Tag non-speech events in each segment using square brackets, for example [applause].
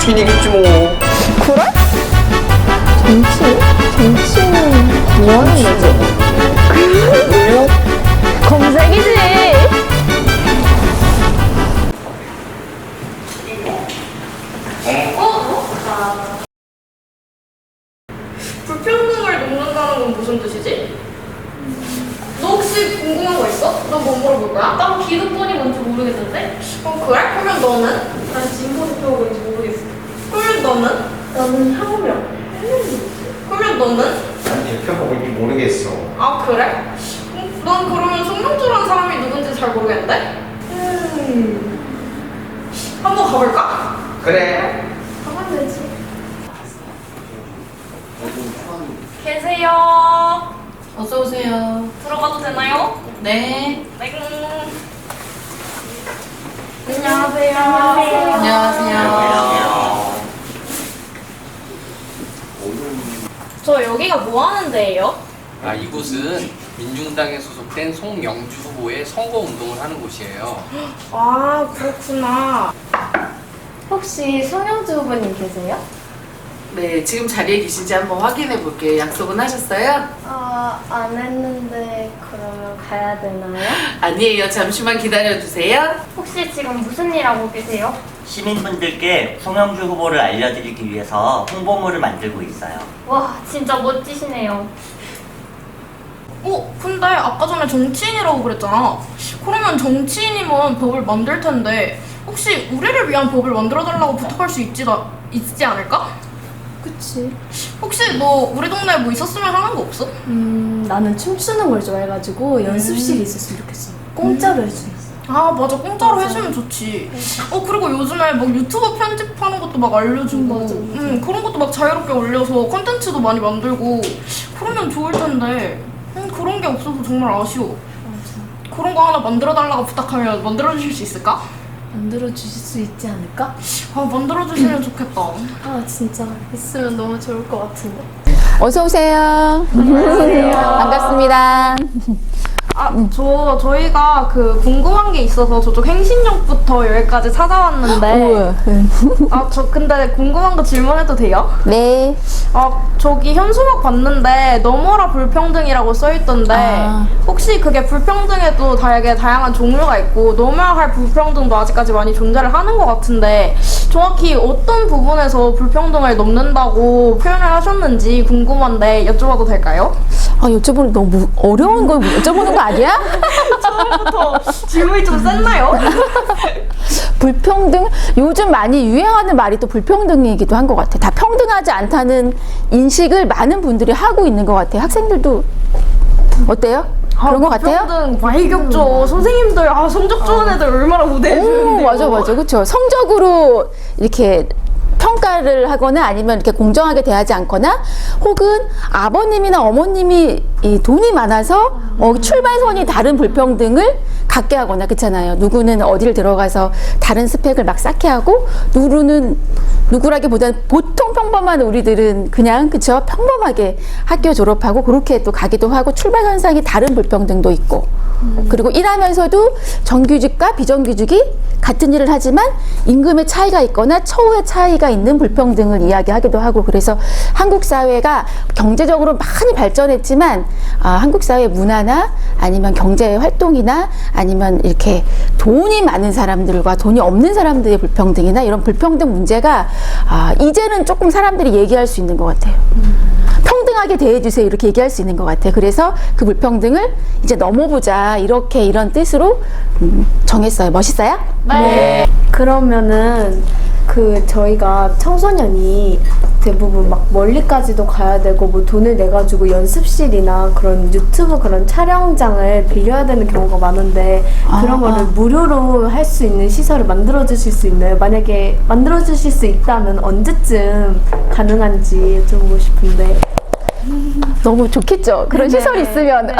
정치인이겠지 뭐. 그래? 정치? 정치는 뭐 하는 거지? 왜요? 검색이지. 불평등을 돕는다는 건 무슨 뜻이지? 너 혹시 궁금한 거 있어? 너 뭐 물어볼 거야? 난 기득권이 뭔지 모르겠는데? 어 그래? 그러면 너는? 난 진보 대표가 뭔지 모르겠어. 그러면 너는? 나는 혁명. 그러면 너는? 난 대표가 뭔지 모르겠어. 아 그래? 음, 넌 그러면 송명주라는 사람이 누군지 잘 모르겠는데? 음... 한번 가볼까? 그래. 가면 되지. 계세요. 어서 오세요. 들어가도 되나요? 네. 네. 안녕하세요. 안녕하세요. 저 여기가 뭐 하는 데예요? 아, 이곳은 민중당에 소속된 송영주 후보의 선거 운동을 하는 곳이에요. [gasps] 아 그렇구나 혹시 송영주 후보님 계세요? 네, 지금 자리에 계신지 한번 확인해 볼게요. 약속은 하셨어요? 아, 안 했는데 그러면 가야 되나요? [gasps] 아니에요. 잠시만 기다려 주세요. 혹시 지금 무슨 일 하고 계세요? 시민분들께 송영주 후보를 알려드리기 위해서 홍보물을 만들고 있어요. 와, 진짜 멋지시네요. 어? 근데 아까 전에 정치인이라고 그랬잖아 그러면 정치인이면 법을 만들 텐데 혹시 우리를 위한 법을 만들어달라고 부탁할 수 있지, 나, 있지 않을까? 그치. 혹시 너 우리 동네에 뭐 있었으면 하는 거 없어? 음, 나는 춤추는 걸 좋아해가지고 연습실이 있었으면 좋겠어. 공짜로 해주있어 아 맞아 공짜로 해주면 좋지 어 그리고 요즘에 막 유튜버 편집하는 것도 막 알려주고 음, 맞아, 맞아. 음, 그런 것도 막 자유롭게 올려서 컨텐츠도 많이 만들고 그러면 좋을 텐데 음, 그런 게 없어서 정말 아쉬워 그런 거 하나 만들어 달라고 부탁하면 만들어 주실 수 있을까? 만들어 주실 수 있지 않을까? 아 만들어 주시면 좋겠다 아, 진짜. 있으면 너무 좋을 것 같은데. 어서 오세요. 안녕하세요. [laughs] 반갑습니다. 아, 저 저희가 그 궁금한 게 있어서 저쪽 행신역부터 여기까지 찾아왔는데 우와. 아저 근데 궁금한 거 질문해도 돼요? 네. 아 저기 현수막 봤는데 넘어라 불평등이라고 써있던데 아. 혹시 그게 불평등에도 되게 다양한 종류가 있고 넘어야 할 불평등도 아직까지 많이 존재를 하는 것 같은데 정확히 어떤 부분에서 불평등을 넘는다고 표현을 하셨는지 궁금한데 여쭤봐도 될까요? 아, 여쭤보는 너무 어려운 걸 여쭤보는 거 아니야? [laughs] 처음부터 질문이 좀 셌나요? [laughs] 불평등? 요즘 많이 유행하는 말이 또 불평등이기도 한 것 같아. 다 평등하지 않다는 인식을 많은 분들이 하고 있는 것 같아요. 학생들도 어때요? 그런 것 같아요? 불평등 많이 겪죠 선생님들 아 성적 좋은 애들 얼마나 우대해 오, 주는데요 맞아, 맞아. 그쵸. 성적으로 이렇게 평가를 하거나 아니면 이렇게 공정하게 대하지 않거나 혹은 아버님이나 어머님이 이 돈이 많아서 어, 출발선이 다른 불평등을 갖게 하거나 그렇잖아요. 누구는 어디를 들어가서 다른 스펙을 막 쌓게 하고 누구는 누구라기보다는 보통 평범한 우리들은 그냥 그쵸 평범하게 학교 졸업하고 그렇게 또 가기도 하고 출발 현상이 다른 불평등도 있고 그리고 일하면서도 정규직과 비정규직이 같은 일을 하지만 임금의 차이가 있거나 처우의 차이가 있는 불평등을 이야기하기도 하고 그래서 한국 사회가 경제적으로 많이 발전했지만 아, 한국 사회 문화나 아니면 경제 활동이나 아니면 이렇게 돈이 많은 사람들과 돈이 없는 사람들의 불평등이나 이런 불평등 문제가 아, 이제는 조금 사람들이 얘기할 수 있는 것 같아요. 평등하게 대해주세요 이렇게 얘기할 수 있는 것 같아요. 그래서 그 불평등을 이제 넘어보자 이렇게 이런 뜻으로 음, 정했어요. 멋있어요? 그러면은 그 저희가 청소년이 대부분 막 멀리까지도 가야 되고 뭐 돈을 내 가지고 연습실이나 그런 유튜브 그런 촬영장을 빌려야 되는 경우가 많은데 그런 아, 거를 아. 무료로 할 수 있는 시설을 만들어 주실 수 있나요? 만약에 만들어 주실 수 있다면 언제쯤 가능한지 여쭤보고 싶은데 너무 좋겠죠. 그런 네, 시설이 있으면.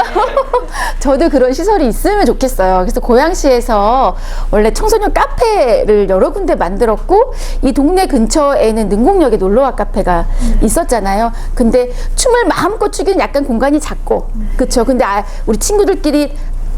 [laughs] 저도 그런 시설이 있으면 좋겠어요. 그래서 고양시에서 원래 청소년 카페를 여러 군데 만들었고, 이 동네 근처에는 능곡역에 놀러와 카페가 있었잖아요. 근데 춤을 마음껏 추기는 약간 공간이 작고, 그쵸. 근데 아, 우리 친구들끼리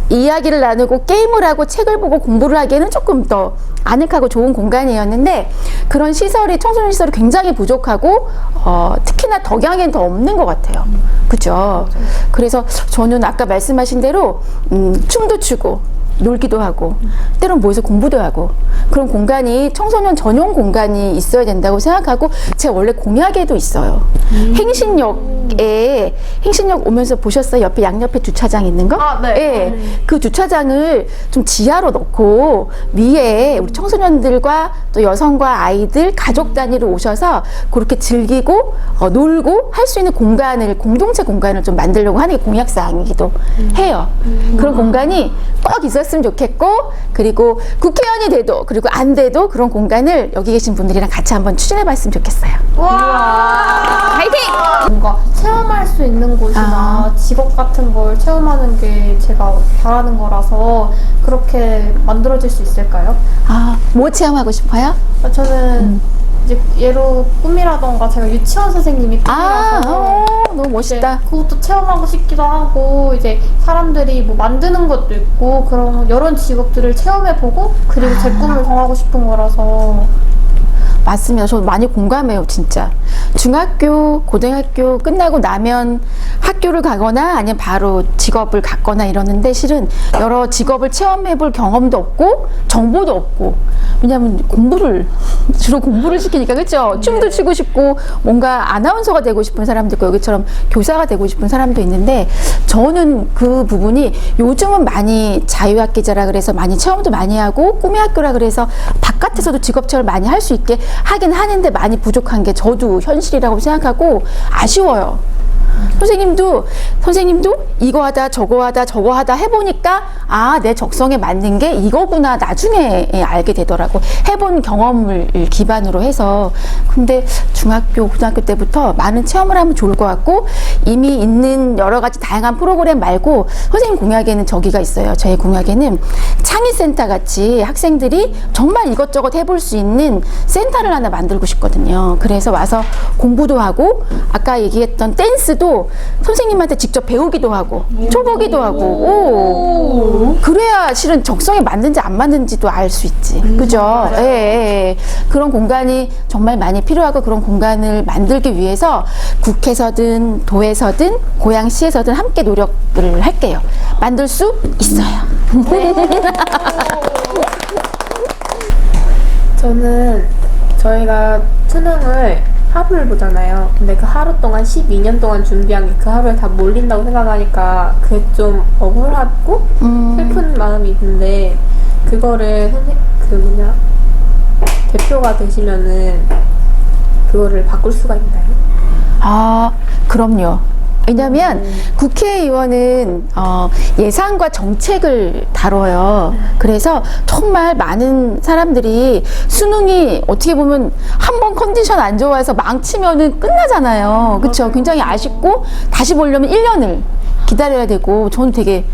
이야기를 나누고 게임을 하고 책을 보고 공부를 하기에는 조금 더 아늑하고 좋은 공간이었는데 그런 시설이 청소년 시설이 굉장히 부족하고 어, 특히나 덕양엔 더 없는 것 같아요. 그죠? 그래서 저는 아까 말씀하신 대로 음, 춤도 추고 놀기도 하고 때론 모여서 공부도 하고 그런 공간이 청소년 전용 공간이 있어야 된다고 생각하고 제가 원래 공약에도 있어요. 행신역에 행신역 오면서 보셨어요? 옆에 양옆에 주차장 있는 거? 아, 네. 예. 그 주차장을 좀 지하로 넣고 위에 우리 청소년들과 또 여성과 아이들 가족 단위로 오셔서 그렇게 즐기고 어, 놀고 할 수 있는 공간을 공동체 공간을 좀 만들려고 하는 게 공약 사항이기도 해요. 그런 공간이 꼭 있 었으면 좋겠고 그리고 국회의원이 돼도 그리고 안 돼도 그런 공간을 여기 계신 분들이랑 같이 한번 추진해 봤으면 좋겠어요. 화이팅! 뭔가 체험할 수 있는 곳이나 아. 직업 같은 걸 체험하는 게 제가 바라는 거라서 그렇게 만들어질 수 있을까요? 아, 뭐 체험하고 싶어요? 저는 이제 예로 꿈이라던가 제가 유치원 선생님이 아, 꿈이라서 어, 너무 멋있다. 그것도 체험하고 싶기도 하고 이제 사람들이 뭐 만드는 것도 있고 그런 여러 직업들을 체험해보고 그리고 제 꿈을 정하고 싶은 거라서 맞습니다. 저 많이 공감해요, 진짜. 중학교, 고등학교 끝나고 나면 학교를 가거나 아니면 바로 직업을 갖거나 이러는데 실은 여러 직업을 체험해 볼 경험도 없고 정보도 없고 왜냐면 공부를 주로 공부를 시키니까 그렇죠? 춤도 추고 싶고 뭔가 아나운서가 되고 싶은 사람도 있고 여기처럼 교사가 되고 싶은 사람도 있는데 저는 그 부분이 요즘은 많이 자유학기제라 그래서 많이 체험도 많이 하고 꿈의 학교라 그래서 바깥에서도 직업 체험을 많이 할 수 있게 하긴 하는데 많이 부족한 게 저도 현실이라고 생각하고 아쉬워요. 선생님도 선생님도 이거 하다 저거 하다 저거 하다 해보니까 아 내 적성에 맞는 게 이거구나. 나중에 예, 알게 되더라고. 해본 경험을 기반으로 해서. 근데 중학교 고등학교 때부터 많은 체험을 하면 좋을 것 같고 이미 있는 여러 가지 다양한 프로그램 말고 선생님 공약에는 저기가 있어요. 저희 공약에는 창의센터 같이 학생들이 정말 이것저것 해볼 수 있는 센터를 하나 만들고 싶거든요. 그래서 와서 공부도 하고 아까 얘기했던 댄스도 선생님한테 직접 배우기도 하고 쳐보기도 하고. 오. 그래야 실은 적성에 맞는지 안 맞는지도 알 수 있지. 그죠? 예, 예, 예. 그런 공간이 정말 많이 필요하고 그런 공간을 만들기 위해서 국회에서든 도에서든 고양시에서든 함께 노력을 할게요. 만들 수 있어요. [laughs] 저는 저희가 수능을 하루를 보잖아요. 근데 그 하루 동안 12년 동안 준비한 게 그 하루에 다 몰린다고 생각하니까 그게 좀 억울하고 음. 슬픈 마음이 있는데 그거를 선생 그 뭐냐 대표가 되시면은 그거를 바꿀 수가 있나요? 아, 그럼요. 왜냐면 국회의원은 어, 예산과 정책을 다뤄요. 그래서 정말 많은 사람들이 수능이 어떻게 보면 한 번 컨디션 안 좋아서 망치면은 끝나잖아요. 그렇죠? 굉장히 아쉽고 다시 보려면 1년을 기다려야 되고 저는 되게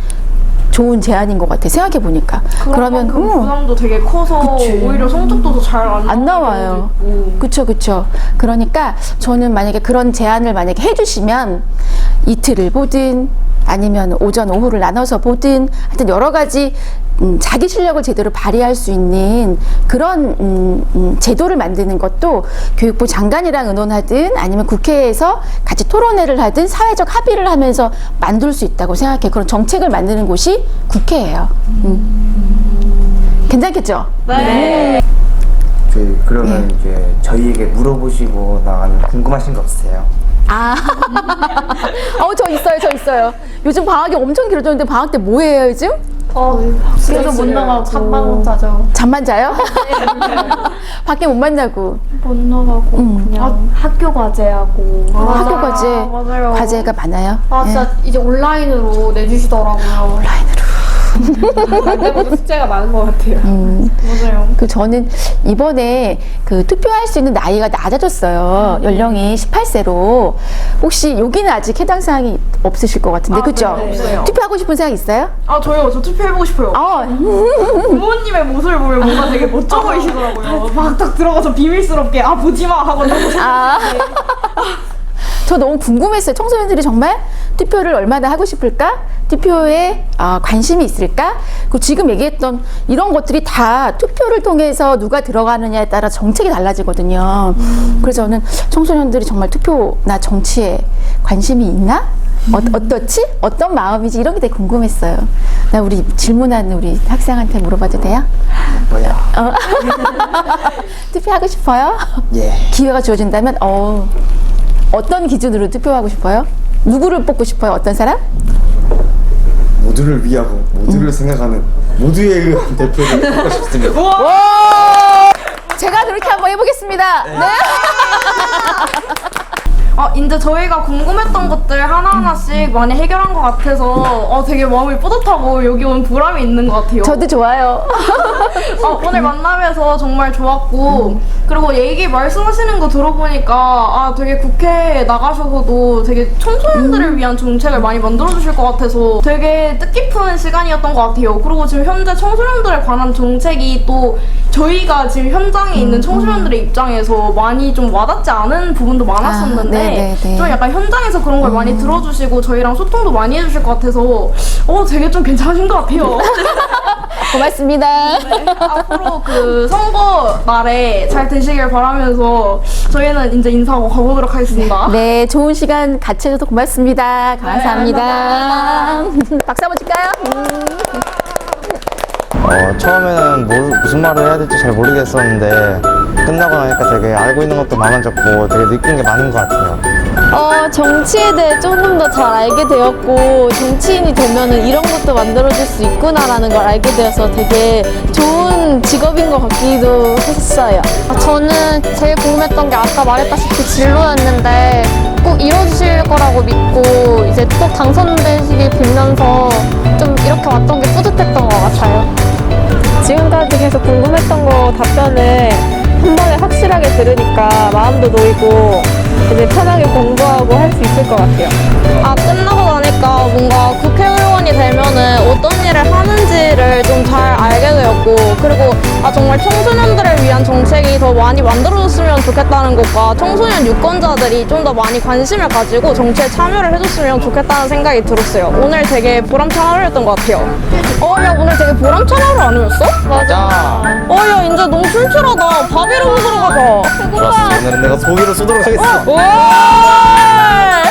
좋은 제안인 것 같아. 생각해 보니까. 그러면 그 음. 부담도 되게 커서 그치. 오히려 성적도 더 잘안 안 나와요. 그쵸, 그쵸. 그러니까 저는 만약에 그런 제안을 만약에 해주시면 이틀을 보든 아니면 오전, 오후를 나눠서 보든 하여튼 여러 가지 음, 자기 실력을 제대로 발휘할 수 있는 그런 음, 음, 제도를 만드는 것도 교육부 장관이랑 의논하든 아니면 국회에서 같이 토론회를 하든 사회적 합의를 하면서 만들 수 있다고 생각해. 그런 정책을 만드는 곳이 국회예요. 음. 괜찮겠죠? 저희 그러면 이제 저희에게 물어보시고 나가는 궁금하신 거 없으세요? 아, [laughs] 어, 저 있어요, 저 있어요. 요즘 방학이 엄청 길어졌는데 방학 때 뭐 해요, 요즘? 어 집에서 못 나가고 잠만 못 자죠. 잠만 자요? [laughs] 밖에 못 만나고. 못 나가고 음. 그냥 학교 과제하고 학교 과제, 맞아요. 과제가 많아요. 아 예. 진짜 이제 온라인으로 내주시더라고요. 온라인으로. 그때보다 숙제가 많은 것 같아요. 음. 맞아요. 그 저는 이번에 그 투표할 수 있는 나이가 낮아졌어요. 연령이 18세로. 혹시 여기는 아직 해당 사항이 없으실 것 같은데, 아, 그죠? 네, 없어요. 투표하고 싶은 생각 있어요? 아 저요 저 투표해보고 싶어요 어, [laughs] 부모님의 모습을 보면 뭔가 되게 멋져 보이시더라고요 막 딱 들어가서 비밀스럽게 아 보지 마 하고 너무 아. 저 너무 궁금했어요. 청소년들이 정말 투표를 얼마나 하고 싶을까? 투표에 아, 관심이 있을까? 그 지금 얘기했던 이런 것들이 다 투표를 통해서 누가 들어가느냐에 따라 정책이 달라지거든요. 그래서 저는 청소년들이 정말 투표나 정치에 관심이 있나? 어, 어떻지? 어떤 마음이지? 이런 게 되게 궁금했어요. 나 우리 질문하는 우리 학생한테 물어봐도 돼요? 뭐야? 어. [laughs] 투표하고 싶어요? 예. 기회가 주어진다면 어, 어떤 기준으로 투표하고 싶어요? 누구를 뽑고 싶어요? 어떤 사람? 모두를 위하고 모두를 생각하는 모두에 의한 대표를 하고 싶습니다. 와! 제가 그렇게 한번 해보겠습니다. 네. 어, 이제 저희가 궁금했던 것들 하나하나씩 많이 해결한 것 같아서 어, 되게 마음이 뿌듯하고 여기 온 보람이 있는 것 같아요. 저도 좋아요. [laughs] 어, 오늘 만나면서 정말 좋았고 그리고 얘기 말씀하시는 거 들어보니까 아 되게 국회에 나가셔서도 되게 청소년들을 위한 정책을 많이 만들어 주실 것 같아서 되게 뜻깊은 시간이었던 것 같아요. 그리고 지금 현재 청소년들에 관한 정책이 또 저희가 지금 현장에 있는 청소년들의 입장에서 많이 좀 와닿지 않은 부분도 많았었는데 아, 네, 네, 네. 좀 약간 현장에서 그런 걸 많이 들어주시고 저희랑 소통도 많이 해주실 것 같아서 어 되게 좀 괜찮으신 것 같아요. [laughs] 고맙습니다. 앞으로 그 선거 날에 잘 되시길 바라면서 저희는 이제 인사하고 가보도록 하겠습니다. 네, 좋은 시간 같이 해줘서 고맙습니다. 감사합니다. [laughs] 박수 한번 칠까요? 어, 처음에는 뭐- 무슨 말을 해야 될지 잘 모르겠었는데 끝나고 나니까 되게 알고 있는 것도 많아졌고 되게 느낀 게 많은 것 같아요. 어, 정치에 대해 조금 더 잘 알게 되었고 정치인이 되면은 이런 것도 만들어줄 수 있구나라는 걸 알게 되어서 되게 좋은 직업인 것 같기도 했어요. 아, 저는 제일 궁금했던 게 아까 말했다시피 진로였는데 꼭 이뤄주실 거라고 믿고 이제 꼭 당선되시길 빌면서 좀 이렇게 왔던 게 뿌듯했던 것 같아요. 지금까지 계속 궁금했던 거 답변을 한 번에 확실하게 들으니까 마음도 놓이고 이제 편하게 공부하고 할 수 있을 것 같아요. 아 끝나고 나니까 뭔가 국회의원이 되면은 어떤 일을 하는지를 좀 잘 알게 되었고 그리고 아 정말 청소년들을 위한 정책이 더 많이 만들어졌으면 좋겠다는 것과 청소년 유권자들이 좀 더 많이 관심을 가지고 정치에 참여를 해줬으면 좋겠다는 생각이 들었어요. 오늘 되게 보람찬 하루였던 것 같아요. 어, 야 오늘 되게 보람찬 하루 아니었어? 맞아. 어, 야 이제 너무 출출하다. 밥이러 먹으러 가자. 좋았어. 오늘은 내가 고기를 쏘도록 하겠어. 와!